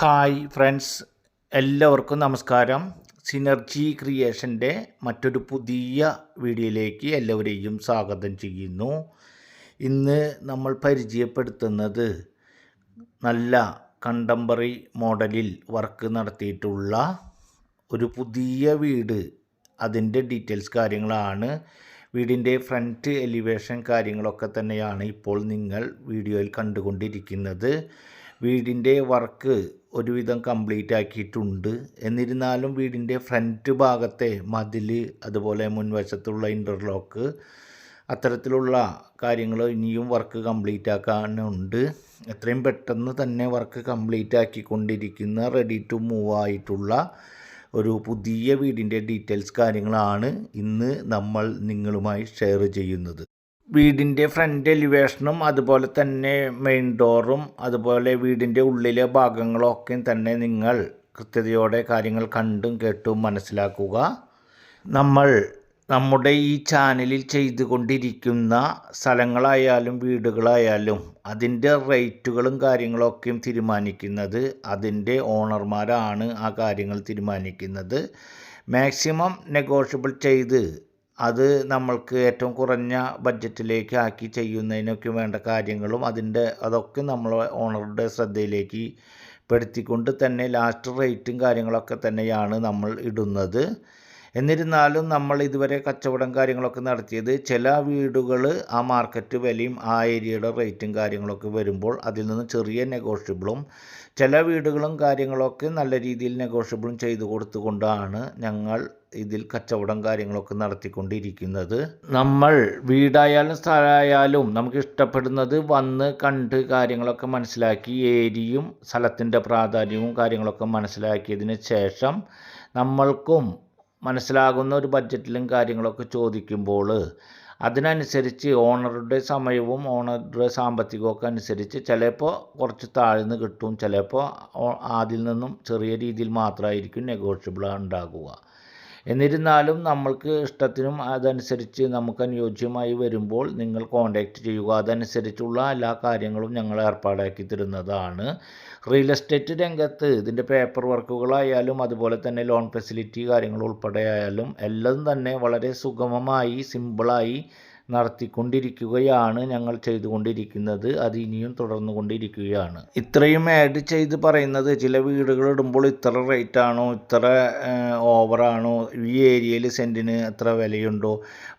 Hi friends എല്ലാവർക്കും നമസ്കാരം. Synergy ക്രിയേഷന്റെ മറ്റൊരു പുതിയ വീഡിയോയിലേക്ക് എല്ലാവരെയും സ്വാഗതം ചെയ്യുന്നു. ഇന്ന് നമ്മൾ പരിചയപ്പെടുത്തുന്നത് നല്ല കണ്ടംപററി മോഡലിൽ വർക്ക് നടത്തിയിട്ടുള്ള ഒരു പുതിയ വീട്. അതിന്റെ ഡീറ്റെയിൽസ് കാര്യങ്ങളാണ്. വീടിന്റെ ഫ്രണ്ട് എലിവേഷൻ കാര്യങ്ങളൊക്കെ തന്നെയാണ് ഇപ്പോൾ നിങ്ങൾ വീഡിയോയിൽ കണ്ടുകൊണ്ടിരിക്കുന്നത്. വീടിന്റെ വർക്ക് ഒരുവിധം കംപ്ലീറ്റ് ആക്കിയിട്ടുണ്ട്. എന്നിരുന്നാലും വീടിന്റെ ഫ്രണ്ട് ഭാഗത്തെ മതിൽ അതുപോലെ മുൻവശത്തുള്ള ഇന്റർലോക്ക് അത്തരത്തിലുള്ള കാര്യങ്ങൾ ഇനിയും വർക്ക് കംപ്ലീറ്റ് ആക്കാനുണ്ട്. എത്രയും പെട്ടെന്ന് തന്നെ വർക്ക് കംപ്ലീറ്റ് ആക്കിക്കൊണ്ടിരിക്കുന്ന റെഡി ടു മൂവ് ആയിട്ടുള്ള ഒരു പുതിയ വീടിന്റെ ഡീറ്റെയിൽസ് കാര്യങ്ങളാണ് ഇന്ന് നമ്മൾ നിങ്ങളുമായി ഷെയർ ചെയ്യുന്നത്. വീടിന്റെ ഫ്രണ്ട് എലിവേഷനും അതുപോലെ തന്നെ മെയിൻ ഡോറും അതുപോലെ വീടിന്റെ ഉള്ളിലെ ഭാഗങ്ങളൊക്കെ തന്നെ നിങ്ങൾ കൃത്യതയോടെ കാര്യങ്ങൾ കണ്ടും കേട്ടും മനസ്സിലാക്കുക. നമ്മൾ നമ്മുടെ ഈ ചാനലിൽ ചെയ്തുകൊണ്ടിരിക്കുന്ന സ്ഥലങ്ങളായാലും വീടുകളായാലും അതിന്റെ റേറ്റുകളും കാര്യങ്ങളൊക്കെയും തീരുമാനിക്കുന്നത് അതിന്റെ ഓണർമാരാണ് ആ കാര്യങ്ങൾ തീരുമാനിക്കുന്നത്. മാക്സിമം നെഗോഷ്യബിൾ ചെയ്ത് അത് നമ്മൾക്ക് ഏറ്റവും കുറഞ്ഞ ബഡ്ജറ്റിലേക്ക് ആക്കി ചെയ്യുന്നതിനൊക്കെ വേണ്ട കാര്യങ്ങളും അതിന്റെ അതൊക്കെ നമ്മൾ ഓണറുടെ ശ്രദ്ധയിലേക്ക് പെടുത്തിക്കൊണ്ട് തന്നെ ലാസ്റ്റ് റേറ്റും കാര്യങ്ങളൊക്കെ തന്നെയാണ് നമ്മൾ ഇടുന്നത്. എന്നിരുന്നാലും നമ്മൾ ഇതുവരെ കച്ചവടം കാര്യങ്ങളൊക്കെ നടത്തിയത് ചില വീടുകൾ ആ മാർക്കറ്റ് വിലയും ആ ഏരിയയുടെ റേറ്റും കാര്യങ്ങളൊക്കെ വരുമ്പോൾ അതിൽ നിന്ന് ചെറിയ നെഗോഷ്യബിളും ചില വീടുകളും കാര്യങ്ങളൊക്കെ നല്ല രീതിയിൽ നെഗോഷ്യബിളും ചെയ്തു കൊടുത്തുകൊണ്ടാണ് ഞങ്ങൾ ഇതിൽ കച്ചവടം കാര്യങ്ങളൊക്കെ നടത്തിക്കൊണ്ടിരിക്കുന്നത്. നമ്മൾ വീടായാലും സ്ഥലമായാലും നമുക്ക് ഇഷ്ടപ്പെടുന്നത് വന്ന് കണ്ട് കാര്യങ്ങളൊക്കെ മനസ്സിലാക്കി ഏരിയയും സ്ഥലത്തിന്റെ പ്രാധാന്യവും കാര്യങ്ങളൊക്കെ മനസ്സിലാക്കിയതിന് ശേഷം നമ്മൾക്കും മനസ്സിലാകുന്ന ഒരു ബഡ്ജറ്റിലും കാര്യങ്ങളൊക്കെ ചോദിക്കുമ്പോൾ അതിനനുസരിച്ച് ഓണറുടെ സമയവും ഓണറുടെ സാമ്പത്തികമൊക്കെ അനുസരിച്ച് ചിലപ്പോൾ കുറച്ച് താഴ്ന്ന് കിട്ടും. ചിലപ്പോൾ അതിൽ നിന്നും ചെറിയ രീതിയിൽ മാത്രമായിരിക്കും നെഗോഷ്യബിൾ ഉണ്ടാകുക എന്നിരുന്നാലും നമ്മൾക്ക് ഇഷ്ടത്തിനും അതനുസരിച്ച് നമുക്ക് അനുയോജ്യമായി വരുമ്പോൾ നിങ്ങൾ കോൺടാക്റ്റ് ചെയ്യുക. അതനുസരിച്ചുള്ള എല്ലാ കാര്യങ്ങളും ഞങ്ങൾ ഏർപ്പാടാക്കി തരുന്നതാണ്. റിയൽ എസ്റ്റേറ്റ് രംഗത്ത് ഇതിന്റെ പേപ്പർ വർക്കുകളായാലും അതുപോലെ തന്നെ ലോൺ ഫെസിലിറ്റി കാര്യങ്ങൾ ഉൾപ്പെടെ ആയാലും എല്ലാം തന്നെ വളരെ സുഗമമായി സിമ്പിളായി നടത്തിക്കൊണ്ടിരിക്കുകയാണ് ഞങ്ങൾ ചെയ്തുകൊണ്ടിരിക്കുന്നത്. അത് ഇനിയും തുടർന്നു കൊണ്ടിരിക്കുകയാണ് ഇത്രയും ആഡ് ചെയ്ത് പറയുന്നത് ചില വീടുകൾ ഇടുമ്പോൾ ഇത്ര റേറ്റ് ആണോ ഇത്ര ഓവറാണോ ഈ ഏരിയയിൽ സെന്റിന് എത്ര വിലയുണ്ടോ?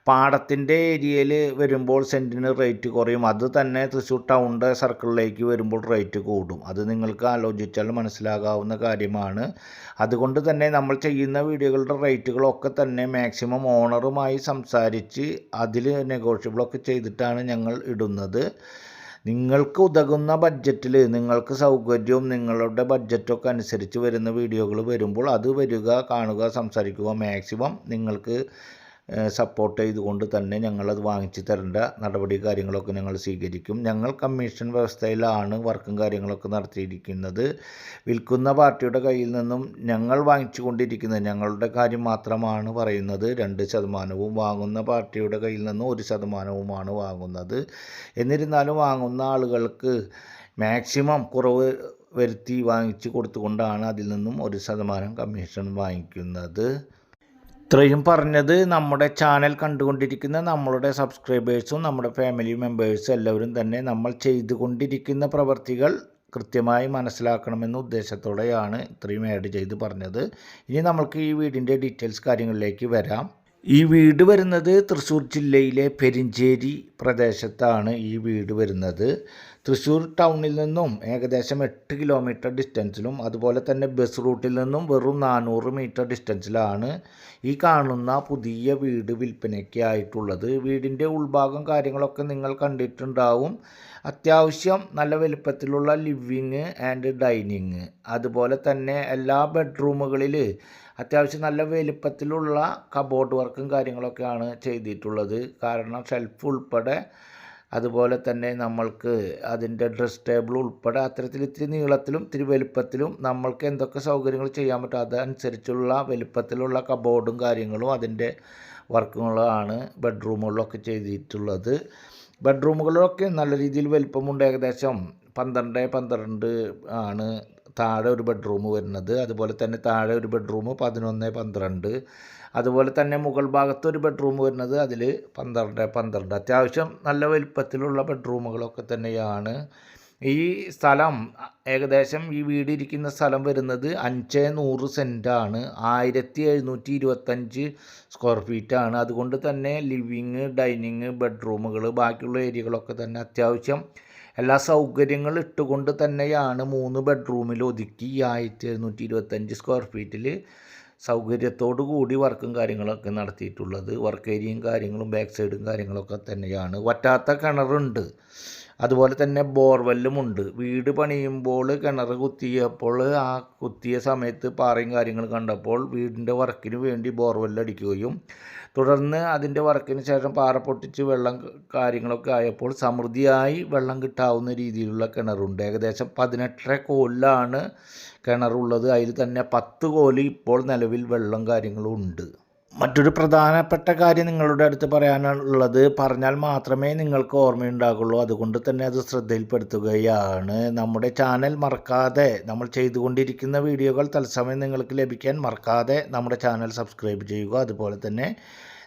പാടത്തിന്റെ ഏരിയയിൽ വരുമ്പോൾ സെന്റിന് റേറ്റ് കുറയും. അത് തന്നെ തൃശ്ശൂർ ടൗണിന്റെ സർക്കിളിലേക്ക് വരുമ്പോൾ റേറ്റ് കൂടും. അത് നിങ്ങൾക്ക് ആലോചിച്ചാൽ മനസ്സിലാകാവുന്ന കാര്യമാണ്. അതുകൊണ്ട് തന്നെ നമ്മൾ ചെയ്യുന്ന വീഡിയോകളുടെ റേറ്റുകളൊക്കെ തന്നെ മാക്സിമം ഓണറുമായി സംസാരിച്ച് അതിൽ നെഗോഷ്യബിളൊക്കെ ചെയ്തിട്ടാണ് ഞങ്ങൾ ഇടുന്നത്. നിങ്ങൾക്ക് ഉതകുന്ന ബഡ്ജറ്റിൽ നിങ്ങൾക്ക് സൗകര്യവും നിങ്ങളുടെ ബഡ്ജറ്റൊക്കെ അനുസരിച്ച് വരുന്ന വീഡിയോകൾ വരുമ്പോൾ അത് വരിക കാണുക സംസാരിക്കുക മാക്സിമം നിങ്ങൾക്ക് സപ്പോർട്ട് ചെയ്തുകൊണ്ട് തന്നെ ഞങ്ങളത് വാങ്ങിച്ചു തരേണ്ട നടപടി കാര്യങ്ങളൊക്കെ ഞങ്ങൾ സ്വീകരിക്കും. ഞങ്ങൾ കമ്മീഷൻ വ്യവസ്ഥയിലാണ് വർക്കും കാര്യങ്ങളൊക്കെ നടത്തിയിരിക്കുന്നത്. വിൽക്കുന്ന പാർട്ടിയുടെ കയ്യിൽ നിന്നും ഞങ്ങൾ വാങ്ങിച്ചു കൊണ്ടിരിക്കുന്നത് ഞങ്ങളുടെ കാര്യം മാത്രമാണ് പറയുന്നത്. രണ്ട് ശതമാനവും വാങ്ങുന്ന പാർട്ടിയുടെ കയ്യിൽ നിന്നും ഒരു ശതമാനവുമാണ് വാങ്ങുന്നത്. എന്നിരുന്നാലും വാങ്ങുന്ന ആളുകൾക്ക് മാക്സിമം കുറവ് വരുത്തി വാങ്ങിച്ചു കൊടുത്തുകൊണ്ടാണ് അതിൽ നിന്നും ഒരു ശതമാനം കമ്മീഷൻ വാങ്ങിക്കുന്നത്. ഇത്രയും പറഞ്ഞത് നമ്മുടെ ചാനൽ കണ്ടുകൊണ്ടിരിക്കുന്ന നമ്മളുടെ സബ്സ്ക്രൈബേഴ്സും നമ്മുടെ ഫാമിലി മെമ്പേഴ്സും എല്ലാവരും തന്നെ നമ്മൾ ചെയ്തുകൊണ്ടിരിക്കുന്ന പ്രവർത്തികൾ കൃത്യമായി മനസ്സിലാക്കണമെന്ന ഉദ്ദേശത്തോടെയാണ് ഇത്രയും ആഡ് ചെയ്ത് പറഞ്ഞത്. ഇനി നമ്മൾക്ക് ഈ വീടിന്റെ ഡീറ്റെയിൽസ് കാര്യങ്ങളിലേക്ക് വരാം. ഈ വീട് വരുന്നത് തൃശ്ശൂർ ജില്ലയിലെ പെരിഞ്ചേരി പ്രദേശത്താണ് ഈ വീട് വരുന്നത്. തൃശ്ശൂർ ടൗണിൽ നിന്നും ഏകദേശം എട്ട് കിലോമീറ്റർ ഡിസ്റ്റൻസിലും അതുപോലെ തന്നെ ബസ് റൂട്ടിൽ നിന്നും വെറും നാനൂറ് മീറ്റർ ഡിസ്റ്റൻസിലാണ് ഈ കാണുന്ന പുതിയ വീട് വിൽപ്പനയ്ക്ക് ആയിട്ടുള്ളത്. വീടിന്റെ ഉൾഭാഗം കാര്യങ്ങളൊക്കെ നിങ്ങൾ കണ്ടിട്ടുണ്ടാവും. അത്യാവശ്യം നല്ല വലുപ്പത്തിലുള്ള ലിവിങ് ആൻഡ് ഡൈനിങ് അതുപോലെ തന്നെ എല്ലാ ബെഡ്റൂമുകളിൽ അത്യാവശ്യം നല്ല വലുപ്പത്തിലുള്ള കബോർഡ് വർക്കും കാര്യങ്ങളൊക്കെയാണ് ചെയ്തിട്ടുള്ളത്. കാരണം ഷെൽഫ് ഉൾപ്പെടെ അതുപോലെ തന്നെ നമ്മൾക്ക് അതിന്റെ ഡ്രസ് ടേബിൾ ഉൾപ്പെടെ അത്തരത്തിൽ ഇത്തിരി നീളത്തിലും ഇത്തിരി വലുപ്പത്തിലും നമ്മൾക്ക് എന്തൊക്കെ സൗകര്യങ്ങൾ ചെയ്യാൻ പറ്റും അതനുസരിച്ചുള്ള വലുപ്പത്തിലുള്ള കബോർഡും കാര്യങ്ങളും അതിന്റെ വർക്കുകളാണ് ബെഡ്റൂമുകളിലൊക്കെ ചെയ്തിട്ടുള്ളത്. ബെഡ്റൂമുകളിലൊക്കെ നല്ല രീതിയിൽ വലുപ്പമുണ്ട്. ഏകദേശം പന്ത്രണ്ട് പന്ത്രണ്ട് ആണ് താഴെ ഒരു ബെഡ്റൂം വരുന്നത്. അതുപോലെ തന്നെ താഴെ ഒരു ബെഡ്റൂം പതിനൊന്ന് പന്ത്രണ്ട്. അതുപോലെ തന്നെ മുകൾ ഭാഗത്ത് ഒരു ബെഡ്റൂം വരുന്നത് അതിൽ പന്ത്രണ്ട് പന്ത്രണ്ട്. അത്യാവശ്യം നല്ല വലിപ്പത്തിലുള്ള ബെഡ്റൂമുകളൊക്കെ തന്നെയാണ്. ഈ സ്ഥലം ഏകദേശം ഈ വീടിരിക്കുന്ന സ്ഥലം വരുന്നത് അഞ്ച് നൂറ് സെന്റാണ് ആയിരത്തി എഴുന്നൂറ്റി ഇരുപത്തഞ്ച് സ്ക്വയർ ഫീറ്റാണ് അതുകൊണ്ട് തന്നെ ലിവിങ് ഡൈനിങ് ബെഡ്റൂമുകൾ ബാക്കിയുള്ള ഏരിയകളൊക്കെ തന്നെ അത്യാവശ്യം എല്ലാ സൗകര്യങ്ങളും ഇട്ടുകൊണ്ട് തന്നെയാണ് മൂന്ന് ബെഡ്റൂമിൽ ഒതുക്കി ആയിരത്തി എഴുന്നൂറ്റി ഇരുപത്തഞ്ച് സ്ക്വയർ ഫീറ്റിൽ സൗകര്യത്തോടു കൂടി വർക്കും കാര്യങ്ങളൊക്കെ നടത്തിയിട്ടുള്ളത്. വർക്ക് ഏരിയയും കാര്യങ്ങളും ബാക്ക് സൈഡും കാര്യങ്ങളൊക്കെ തന്നെയാണ്. വറ്റാത്ത കിണറുണ്ട്. അതുപോലെ തന്നെ ബോർവെല്ലും ഉണ്ട്. വീട് പണിയുമ്പോൾ കിണർ കുത്തിയപ്പോൾ ആ കുത്തിയ സമയത്ത് പാറയും കാര്യങ്ങളും കണ്ടപ്പോൾ വീടിന്റെ വർക്കിന് വേണ്ടി ബോർവെല്ലടിക്കുകയും തുടർന്ന് അതിന്റെ വർക്കിന് ശേഷം പാറ പൊട്ടിച്ച് വെള്ളം കാര്യങ്ങളൊക്കെ ആയപ്പോൾ സമൃദ്ധിയായി വെള്ളം കിട്ടാവുന്ന രീതിയിലുള്ള കിണറുണ്ട്. ഏകദേശം പതിനെട്ടര കോലിലാണ് കിണറുള്ളത്. അതിൽ തന്നെ പത്ത് കോൽ ഇപ്പോൾ നിലവിൽ വെള്ളം കാര്യങ്ങളും ഉണ്ട്. മറ്റൊരു പ്രധാനപ്പെട്ട കാര്യം നിങ്ങളുടെ അടുത്ത് പറയാനുള്ളത് പറഞ്ഞാൽ മാത്രമേ നിങ്ങൾക്ക് ഓർമ്മയുണ്ടാകുള്ളൂ. അതുകൊണ്ട് തന്നെ അത് ശ്രദ്ധയിൽപ്പെടുത്തുകയാണ്. നമ്മുടെ ചാനൽ മറക്കാതെ നമ്മൾ ചെയ്തുകൊണ്ടിരിക്കുന്ന വീഡിയോകൾ തത്സമയം നിങ്ങൾക്ക് ലഭിക്കാൻ മറക്കാതെ നമ്മുടെ ചാനൽ സബ്സ്ക്രൈബ് ചെയ്യുക. അതുപോലെ തന്നെ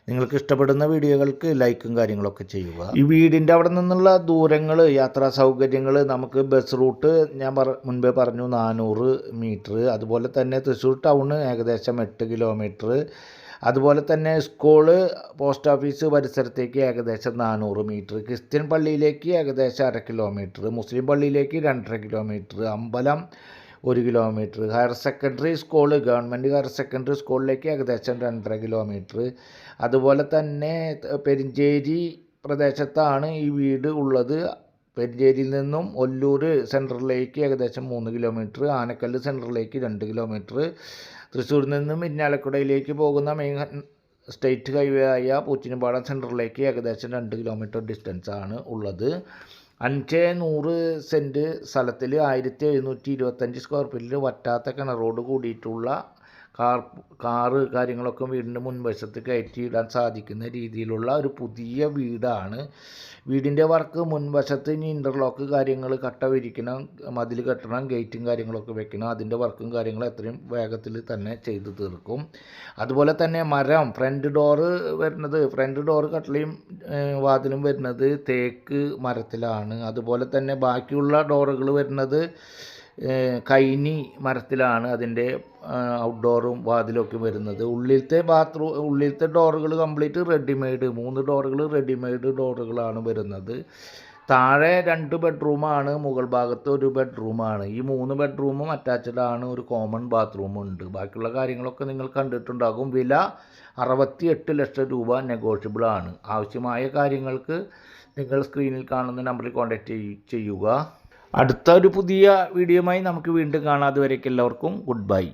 നിങ്ങൾക്ക് ഇഷ്ടപ്പെടുന്ന വീഡിയോകൾക്ക് ലൈക്കും കാര്യങ്ങളൊക്കെ ചെയ്യുക. ഈ വീടിന്റെ അവിടെ നിന്നുള്ള ദൂരങ്ങൾ യാത്രാ സൗകര്യങ്ങൾ നമുക്ക് ബസ് റൂട്ട് ഞാൻ പറ മുൻപേ പറഞ്ഞു നാനൂറ് മീറ്റർ. അതുപോലെ തന്നെ തൃശ്ശൂർ ടൗണ് ഏകദേശം എട്ട് കിലോമീറ്റർ. അതുപോലെ തന്നെ സ്കൂൾ പോസ്റ്റ് ഓഫീസ് പരിസരത്തേക്ക് ഏകദേശം നാനൂറ് മീറ്റർ ക്രിസ്ത്യൻ പള്ളിയിലേക്ക് ഏകദേശം അര കിലോമീറ്റർ മുസ്ലിം പള്ളിയിലേക്ക് രണ്ടര കിലോമീറ്റർ അമ്പലം ഒരു kilometre higher secondary school government higher secondary സ്കൂളിലേക്ക് ഏകദേശം രണ്ടര കിലോമീറ്റർ അതുപോലെ തന്നെ പെരിഞ്ചേരി പ്രദേശത്താണ് ഈ വീട് ഉള്ളത്. പെരിഞ്ചേരിയിൽ നിന്നും ഒല്ലൂർ സെന്ററിലേക്ക് ഏകദേശം മൂന്ന് കിലോമീറ്റർ ആനക്കല്ല് സെന്ററിലേക്ക് രണ്ട് കിലോമീറ്റർ തൃശ്ശൂരിൽ നിന്നും ഇന്നാലക്കുടയിലേക്ക് പോകുന്ന മെയിൻ സ്റ്റേറ്റ് ഹൈവേ ആയ പൂച്ചിനിപ്പാടം സെന്ററിലേക്ക് ഏകദേശം രണ്ട് കിലോമീറ്റർ ഡിസ്റ്റൻസ് ആണ് ഉള്ളത്. അഞ്ച് നൂറ് സെന്റ് സ്ഥലത്തിൽ ആയിരത്തി എഴുന്നൂറ്റി ഇരുപത്തഞ്ച് സ്ക്വയർ ഫീറ്റിൽ വറ്റാത്ത കിണറോട് കൂടിയിട്ടുള്ള കാർ കാറ് കാര്യങ്ങളൊക്കെ വീടിന്റെ മുൻവശത്ത് കയറ്റിയിടാൻ സാധിക്കുന്ന രീതിയിലുള്ള ഒരു പുതിയ വീടാണ്. വീടിന്റെ വർക്ക് മുൻവശത്ത് ഇനി ഇന്റർലോക്ക് കാര്യങ്ങൾ കട്ട വിരിക്കണം മതിൽ കെട്ടണം ഗേറ്റും കാര്യങ്ങളൊക്കെ വെക്കണം. അതിന്റെ വർക്കും കാര്യങ്ങളും എത്രയും വേഗത്തിൽ തന്നെ ചെയ്തു തീർക്കും. അതുപോലെ തന്നെ മരം ഫ്രണ്ട് ഡോറ് വരുന്നത് ഫ്രണ്ട് ഡോറ് കട്ടളയും വാതിലും വരുന്നത് തേക്ക് മരത്തിലാണ്. അതുപോലെ തന്നെ ബാക്കിയുള്ള ഡോറുകൾ വരുന്നത് കൈനി മരത്തിലാണ് അതിന്റെ ഔട്ട്ഡോറും വാതിലൊക്കെ വരുന്നത്. ഉള്ളിലത്തെ ബാത്റൂം ഉള്ളിലത്തെ ഡോറുകൾ കംപ്ലീറ്റ് റെഡിമെയ്ഡ് മൂന്ന് ഡോറുകൾ റെഡിമെയ്ഡ് ഡോറുകളാണ് വരുന്നത്. താഴെ രണ്ട് ബെഡ്റൂമാണ് മുകൾ ഭാഗത്ത് ഒരു ബെഡ്റൂമാണ് ഈ മൂന്ന് ബെഡ്റൂമും അറ്റാച്ച്ഡ് ആണ് ഒരു കോമൺ ബാത്റൂമും ഉണ്ട്. ബാക്കിയുള്ള കാര്യങ്ങളൊക്കെ നിങ്ങൾ കണ്ടിട്ടുണ്ടാകും. വില അറുപത്തി എട്ട് ലക്ഷം രൂപ നെഗോഷ്യബിൾ ആണ്. ആവശ്യമായ കാര്യങ്ങൾക്ക് നിങ്ങൾ സ്ക്രീനിൽ കാണുന്ന നമ്പറിൽ കോൺടാക്റ്റ് ചെയ്യുക. അടുത്ത ഒരു പുതിയ വീഡിയോയുമായി നമുക്ക് വീണ്ടും കാണാം. അതുവരേക്കും എല്ലാവർക്കും ഗുഡ് ബൈ